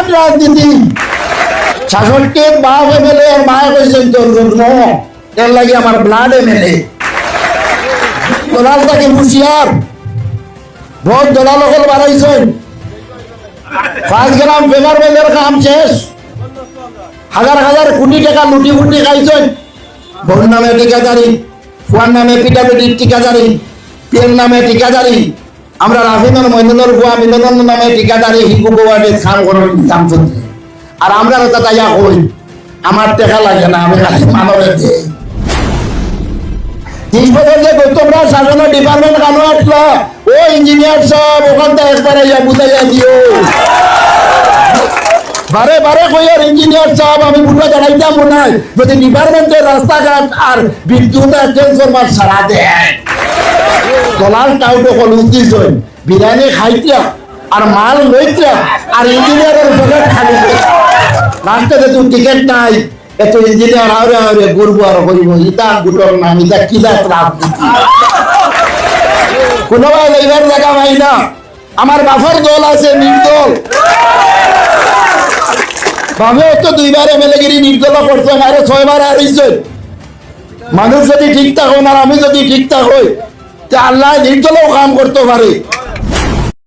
আমার রাজনীতি। শাসককে বাপ এমএলএ আর মায়ে কইছেন তোর জন্ম এর লাগে আমার ব্লাড এমএলএ দলাল তাকে হুশিয়ার। ভোট দলাল সকল বাড়াইছেন পাঁচ গ্রাম পেপার বেলের কাম শেষ। হাজার হাজার কোটি টাকা লুটি ফুটি খাইছেন। বোন নামে ঠিকাদারি, ফুয়ার নামে পিটাপিটির ঠিকাদারি পিএর নামে ঠিকাদারি। আমরা রাফিনের মহিনুর ফুয়া মিলনের নামে ঠিকাদারি হিকু গোয়াডে খান করার দাম চলছে আর আমরা ওটা তাইয়া কই আমার টাকা লাগে না, আমি খালি মানবে দিই তিন বছর যে তোমরা শাসনের ডিপার্টমেন্ট কেন আসলো, ও ইঞ্জিনিয়ার সব, ওখান থেকে একবারে ইয়া বুঝাইয়া দিও। বারে বারে কইয়ার ইঞ্জিনিয়ার সাহেব আমি বুঝা জানাইতাম হয়, যদি ডিপার্টমেন্টের রাস্তাঘাট আর বিদ্যুৎ আর ট্রান্সফরমার সারা দেয়। দলাল টাউটে কল উদ্দিষ্ট বিরিয়ানি খাইতিয়া আর মাল লইতিয়া আর ইঞ্জিনিয়ারের পকেট খালি লাস্টে তুই টিকেট নাই এত ইঞ্জিনিয়ার আরে আরে ঘুরবো আর করিব ইটা গুটর নাম ইটা কিলা রাজনীতি কোনোবাই লইবার জায়গা পাই না। আমার বাফার দল আছে, নির্দল। বাবে তো দুইবার এমএলএ গিরি নির্দল করছেন আরে ছয়বার হারিয়েছেন মানুষ যদি ঠিক থাকুন আর আমি যদি ঠিক থাকুই আল্লাহ নির্দলও কাম করতে পারে।